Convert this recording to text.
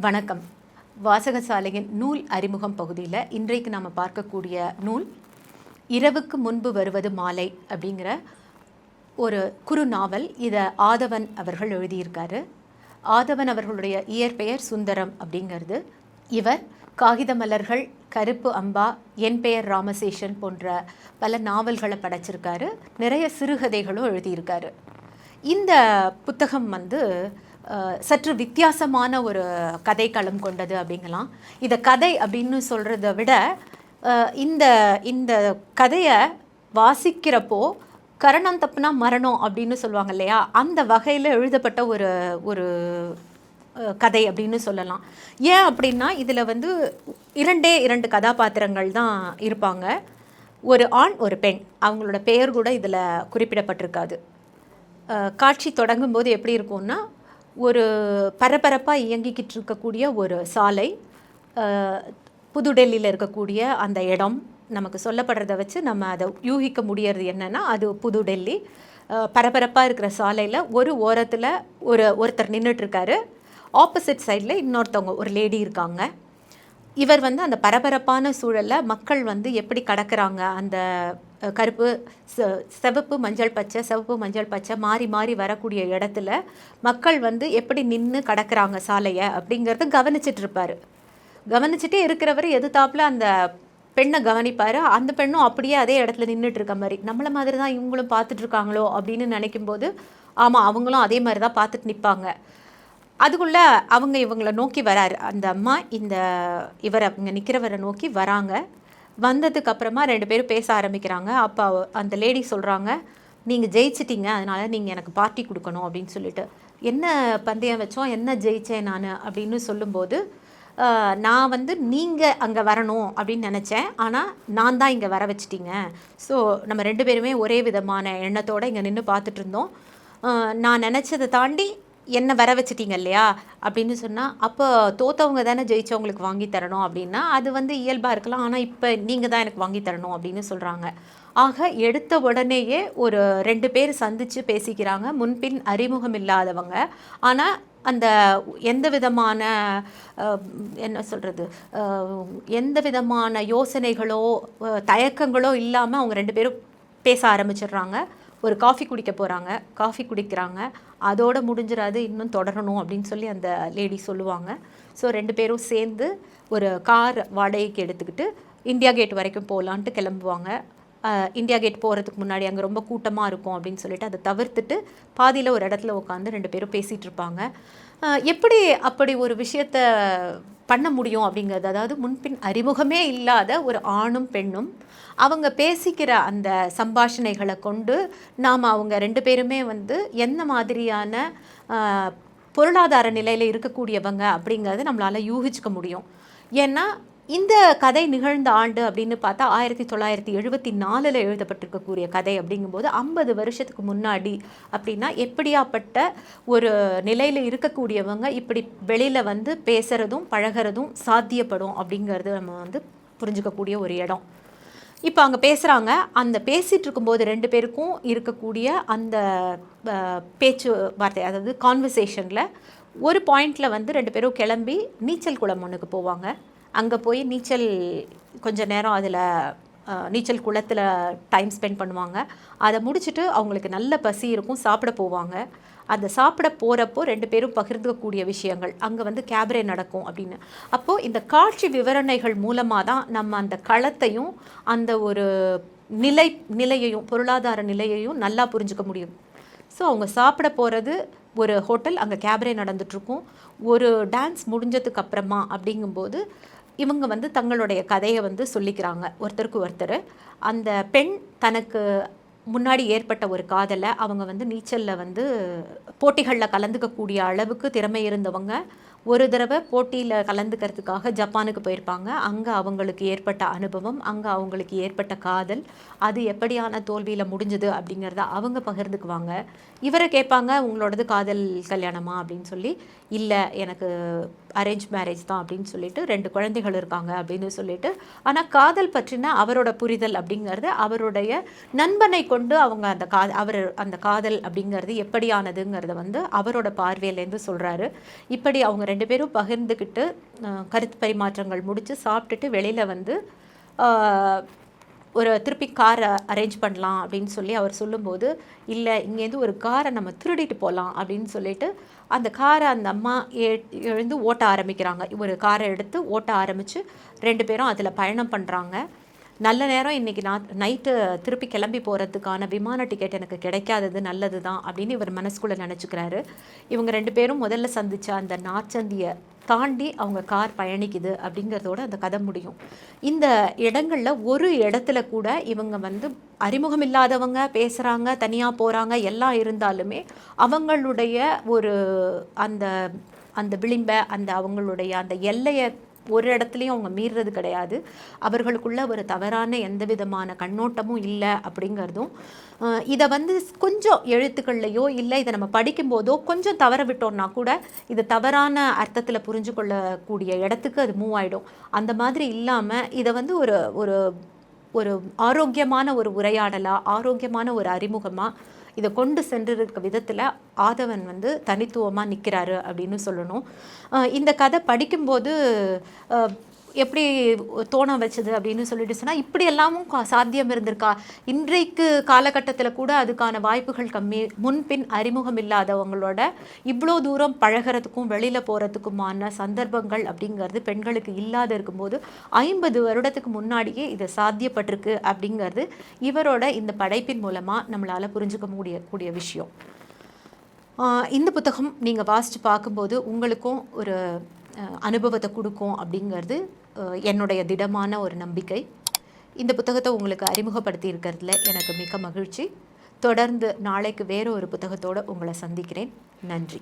வணக்கம். வாசகசாலையின் நூல் அறிமுகம் பகுதியில் இன்றைக்கு நாம் பார்க்கக்கூடிய நூல் இரவுக்கு முன்பு வருவது மாலை அப்படிங்கிற ஒரு குறு நாவல். இதை ஆதவன் அவர்கள் எழுதியிருக்காரு. ஆதவன் அவர்களுடைய இயற்பெயர் சுந்தரம் அப்படிங்கிறது. இவர் காகித மலர்கள் கருப்பு அம்பா என் பெயர் ராமசேஷன் போன்ற பல நாவல்களை படைச்சிருக்காரு. நிறைய சிறுகதைகளும் எழுதியிருக்காரு. இந்த புத்தகம் வந்து சற்று வித்தியாசமான ஒரு கதைக்களம் கொண்டது அப்படிங்கலாம். இதை கதை அப்படின்னு சொல்கிறத விட இந்த இந்த கதையை வாசிக்கிறப்போ கரணம் தப்புனா மரணம் அப்படின்னு சொல்லுவாங்க இல்லையா? அந்த வகையில் எழுதப்பட்ட ஒரு ஒரு கதை அப்படின்னு சொல்லலாம். ஏன் அப்படின்னா இதில் வந்து இரண்டே இரண்டு கதாபாத்திரங்கள் தான் இருப்பாங்க. ஒரு ஆண் ஒரு பெண். அவங்களோட பெயர் கூட இதில் குறிப்பிடப்பட்டிருக்காது. காட்சி தொடங்கும் போது எப்படி இருக்கும்னா ஒரு பரபரப்பாக இயங்கிக்கிட்டு இருக்கக்கூடிய ஒரு சாலை புதுடெல்லியில் இருக்கக்கூடிய அந்த இடம் நமக்கு சொல்லப்படுறத வச்சு நம்ம அதை யூகிக்க முடியறது என்னன்னா அது புதுடெல்லி. பரபரப்பாக இருக்கிற சாலையில் ஒரு ஓரத்தில் ஒரு ஒருத்தர் நின்றுட்டுருக்காரு ஆப்போசிட் சைடில் இன்னொருத்தவங்க ஒரு லேடி இருக்காங்க. இவர் வந்து அந்த பரபரப்பான சூழலில் மக்கள் வந்து எப்படி கடக்கிறாங்க அந்த கருப்பு சிவப்பு மஞ்சள் பச்சை சிவப்பு மஞ்சள் பச்சை மாறி மாறி வரக்கூடிய இடத்துல மக்கள் வந்து எப்படி நின்று கடக்கிறாங்க சாலையை அப்படிங்கிறத கவனிச்சிட்டு இருப்பார் கவனிச்சுட்டே இருக்கிறவர் எதிர்த்தாப்புல அந்த பெண்ணை கவனிப்பார். அந்த பெண்ணும் அப்படியே அதே இடத்துல நின்றுட்டு இருக்க மாதிரி. நம்மளை மாதிரி தான் இவங்களும் பார்த்துட்டு இருக்காங்களோ அப்படின்னு நினைக்கும் போது ஆமாம் அவங்களும் அதே மாதிரி தான் பார்த்துட்டு நிற்பாங்க அதுக்குள்ள அவங்க இவங்களை நோக்கி வராரு. அந்த அம்மா இந்த இவரை இங்கே நிற்கிறவரை நோக்கி வராங்க. வந்ததுக்கு அப்புறமா ரெண்டு பேரும் பேச ஆரம்பிக்கிறாங்க. அப்போ அந்த லேடி சொல்கிறாங்க நீங்கள் ஜெயிச்சிட்டிங்க அதனால் நீங்கள் எனக்கு பார்ட்டி கொடுக்கணும் அப்படின்னு சொல்லிட்டு. என்ன பந்தயம் வச்சோம்? என்ன ஜெயித்தேன் நான்? அப்படின்னு சொல்லும்போது நான் வந்து நீங்கள் அங்கே வரணும் அப்படின்னு நினச்சேன். ஆனால் நான் தான் இங்கே வர வச்சிட்டிங்க. ஸோ நம்ம ரெண்டு பேருமே ஒரே விதமான எண்ணத்தோடு இங்கே நின்று பார்த்துட்டு இருந்தோம். நான் நினச்சதை தாண்டி என்னை வர வச்சிட்டீங்க இல்லையா? அப்படின்னு சொன்னால் அப்போ தோத்தவங்க தானே ஜெயித்தவங்களுக்கு வாங்கி தரணும் அப்படின்னா அது வந்து இயல்பாக இருக்கலாம். ஆனால் இப்போ நீங்கள் தான் எனக்கு வாங்கி தரணும் அப்படின்னு சொல்கிறாங்க ஆக எடுத்த உடனேயே ஒரு ரெண்டு பேர் சந்தித்து பேசிக்கிறாங்க. முன்பின் அறிமுகம் இல்லாதவங்க. ஆனால் அந்த எந்த விதமான என்ன சொல்கிறது எந்த விதமான யோசனைகளோ தயக்கங்களோ இல்லாமல் அவங்க ரெண்டு பேரும் பேச ஆரம்பிச்சிடுறாங்க. ஒரு காஃபி குடிக்க போகிறாங்க காஃபி குடிக்கிறாங்க. அதோட முடிஞ்சிடாது இன்னும் தொடரணும் அப்படின்னு சொல்லி அந்த லேடி சொல்லுவாங்க. ஸோ ரெண்டு பேரும் சேர்ந்து ஒரு கார் வாடகைக்கு எடுத்துக்கிட்டு இந்தியா கேட் வரைக்கும் போகலான்ட்டு கிளம்புவாங்க. இந்தியா கேட் போகிறதுக்கு முன்னாடி அங்கே ரொம்ப கூட்டமாக இருக்கும் அப்படின்னு சொல்லிட்டு அதை தவிர்த்துட்டு பாதியில் ஒரு இடத்துல உட்காந்து ரெண்டு பேரும் பேசிகிட்டு இருப்பாங்க. எப்படி அப்படி ஒரு விஷயத்த பண்ண முடியும் அப்படிங்கிறது? அதாவது முன்பின் அறிமுகமே இல்லாத ஒரு ஆணும் பெண்ணும் அவங்க பேசிக்கிற அந்த சம்பாஷணைகளை கொண்டு நாம் அவங்க ரெண்டு பேருமே வந்து என்ன மாதிரியான பொருளாதார நிலையில் இருக்கக்கூடியவங்க அப்படிங்கிறது நம்மளால் யூகிச்சுக்க முடியும். ஏன்னா இந்த கதை நிகழ்ந்த ஆண்டு அப்படின்னு பார்த்தா ஆயிரத்தி தொள்ளாயிரத்தி எழுபத்தி நாலில் எழுதப்பட்டிருக்கக்கூடிய கதை அப்படிங்கும்போது ஐம்பது வருஷத்துக்கு முன்னாடி அப்படின்னா எப்படியாப்பட்ட ஒரு நிலையில் இருக்கக்கூடியவங்க இப்படி வெளியில் வந்து பேசுகிறதும் பழகிறதும் சாத்தியப்படும் அப்படிங்கிறது நம்ம வந்து புரிஞ்சுக்கக்கூடிய ஒரு இடம். இப்போ அங்கே பேசுகிறாங்க அந்த பேசிகிட்டு இருக்கும்போது ரெண்டு பேருக்கும் இருக்கக்கூடிய அந்த பேச்சு வார்த்தை அதாவது கான்வர்சேஷனில் ஒரு பாயிண்டில் வந்து ரெண்டு பேரும் கிளம்பி நீச்சல் குளம் ஒன்றுக்கு போவாங்க. அங்கே போய் நீச்சல் கொஞ்சம் நேரம் அதில் நீச்சல் குளத்தில் டைம் ஸ்பெண்ட் பண்ணுவாங்க. அதை முடிச்சுட்டு அவங்களுக்கு நல்ல பசி இருக்கும் சாப்பிட போவாங்க. அந்த சாப்பிட போகிறப்போ ரெண்டு பேரும் பகிர்ந்துக்கக்கூடிய விஷயங்கள். அங்கே வந்து கேபரே நடக்கும் அப்படின்னு. அப்போது இந்த காட்சி விவரணைகள் மூலமாக தான் நம்ம அந்த களத்தையும் அந்த ஒரு நிலை நிலையையும் பொருளாதார நிலையையும் நல்லா புரிஞ்சுக்க முடியும். ஸோ அவங்க சாப்பிட போகிறது ஒரு ஹோட்டல் அங்கே கேபரே நடந்துட்டுருக்கும். ஒரு டான்ஸ் முடிஞ்சதுக்கு அப்புறமா அப்படிங்கும்போது இவங்க வந்து தங்களுடைய கதையை வந்து சொல்லிக்கிறாங்க. ஒருத்தருக்கு ஒருத்தர். அந்த பெண் தனக்கு முன்னாடி ஏற்பட்ட ஒரு காதலை அவங்க வந்து நீச்சலில் வந்து போட்டிகளில் கலந்துக்கக்கூடிய அளவுக்கு திறமை இருந்தவங்க. ஒரு தடவை போட்டியில் கலந்துக்கிறதுக்காக ஜப்பானுக்கு போயிருப்பாங்க. அங்கே அவங்களுக்கு ஏற்பட்ட அனுபவம் அங்கே அவங்களுக்கு ஏற்பட்ட காதல் அது எப்படியான தோல்வியில் முடிஞ்சது அப்படிங்கிறத அவங்க பகிர்ந்துக்குவாங்க. இவரை கேட்பாங்க உங்களோடது காதல் கல்யாணமா? அப்படின்னு சொல்லி. இல்லை எனக்கு அரேஞ்ச் மேரேஜ் தான் அப்படின்னு சொல்லிட்டு ரெண்டு குழந்தைகள் இருக்காங்க அப்படின்னு சொல்லிட்டு. ஆனால் காதல் பற்றின அவரோட புரிதல் அப்படிங்கிறது அவருடைய நண்பனை கொண்டு அவங்க அந்த கா அவர் அந்த காதல் அப்படிங்கிறது எப்படியானதுங்கிறத வந்து அவரோட பார்வையிலேருந்து சொல்கிறாரு இப்படி அவங்க ரெண்டு பேரும் பகிர்ந்துக்கிட்டு கருத்து பரிமாற்றங்கள் முடித்து சாப்பிட்டுட்டு வெளியில் வந்து ஒரு திருப்பி காரை அரேஞ்ச் பண்ணலாம் அப்படின்னு சொல்லி அவர் சொல்லும்போது இல்லை இங்கேருந்து ஒரு காரை நம்ம திருடிட்டு போகலாம் அப்படின்னு சொல்லிட்டு அந்த காரை அந்த அம்மா எ- எழுந்து ஓட்ட ஆரம்பிக்கிறாங்க. ஒரு காரை எடுத்து ஓட்ட ஆரம்பித்து ரெண்டு பேரும் அதில் பயணம் பண்ணுறாங்க நல்ல நேரம் இன்றைக்கி நான் நைட்டு திருப்பி கிளம்பி போகிறதுக்கான விமான டிக்கெட் எனக்கு கிடைக்காதது நல்லது தான் அப்படின்னு இவர் மனசுக்குள்ளே நினச்சிக்கிறாரு. இவங்க ரெண்டு பேரும் முதல்ல சந்தித்த அந்த நாச்சந்தியை தாண்டி அவங்க கார் பயணிக்குது அப்படிங்கிறதோட அந்த கதை முடியும். இந்த இடங்களில் ஒரு இடத்துல கூட இவங்க வந்து அறிமுகம் இல்லாதவங்க பேசுகிறாங்க தனியாக போகிறாங்க எல்லாம் இருந்தாலுமே அவங்களுடைய ஒரு அந்த அந்த விளிம்பை அந்த அவங்களுடைய அந்த எல்லையை ஒரு இடத்துலையும் அவங்க மீறுறது கிடையாது. அவர்களுக்குள்ள ஒரு தவறான எந்த விதமான கண்ணோட்டமும் இல்லை அப்படிங்கிறதும் இதை வந்து கொஞ்சம் எழுத்துக்கள்லையோ இல்லை இதை நம்ம படிக்கும்போதோ கொஞ்சம் தவற விட்டோம்னா கூட இது தவறான அர்த்தத்தில் புரிஞ்சு கொள்ளக்கூடிய இடத்துக்கு அது மூவ் ஆகிடும் அந்த மாதிரி இல்லாமல் இதை வந்து ஒரு ஒரு ஒரு ஆரோக்கியமான ஒரு உரையாடலாக ஆரோக்கியமான ஒரு அறிமுகமாக இதை கொண்டு சென்றிருக்க விதத்தில் ஆதவன் வந்து தனித்துவமாக நிற்கிறாரு அப்படின்னு சொல்லணும். இந்த கதை படிக்கும்போது எப்படி தோண வச்சது அப்படின்னு சொல்லிட்டு சொன்னால் இப்படி எல்லாமும் கா- சாத்தியம் இருந்திருக்கா? இன்றைக்கு காலகட்டத்தில் கூட அதுக்கான வாய்ப்புகள் கம்மி. முன்பின் அறிமுகம் இல்லாதவங்களோட இவ்வளோ தூரம் பழகிறதுக்கும் வெளியில் போகிறதுக்குமான சந்தர்ப்பங்கள் அப்படிங்கிறது பெண்களுக்கு இல்லாத இருக்கும்போது ஐம்பது வருடத்துக்கு முன்னாடியே இது சாத்தியப்பட்டிருக்கு அப்படிங்கிறது இவரோட இந்த படைப்பின் மூலமாக நம்மளால் புரிஞ்சுக்க முடிய கூடிய விஷயம். இந்த புத்தகம் நீங்கள் வாசித்து பார்க்கும்போது உங்களுக்கும் ஒரு அனுபவத்தை கொடுக்கும் அப்படிங்கிறது என்னுடைய திடமான ஒரு நம்பிக்கை. இந்த புத்தகத்தை உங்களுக்கு அறிமுகப்படுத்தி இருக்கிறதுல எனக்கு மிக மகிழ்ச்சி. தொடர்ந்து நாளைக்கு வேறு ஒரு புத்தகத்தோடு உங்களை சந்திக்கிறேன். நன்றி.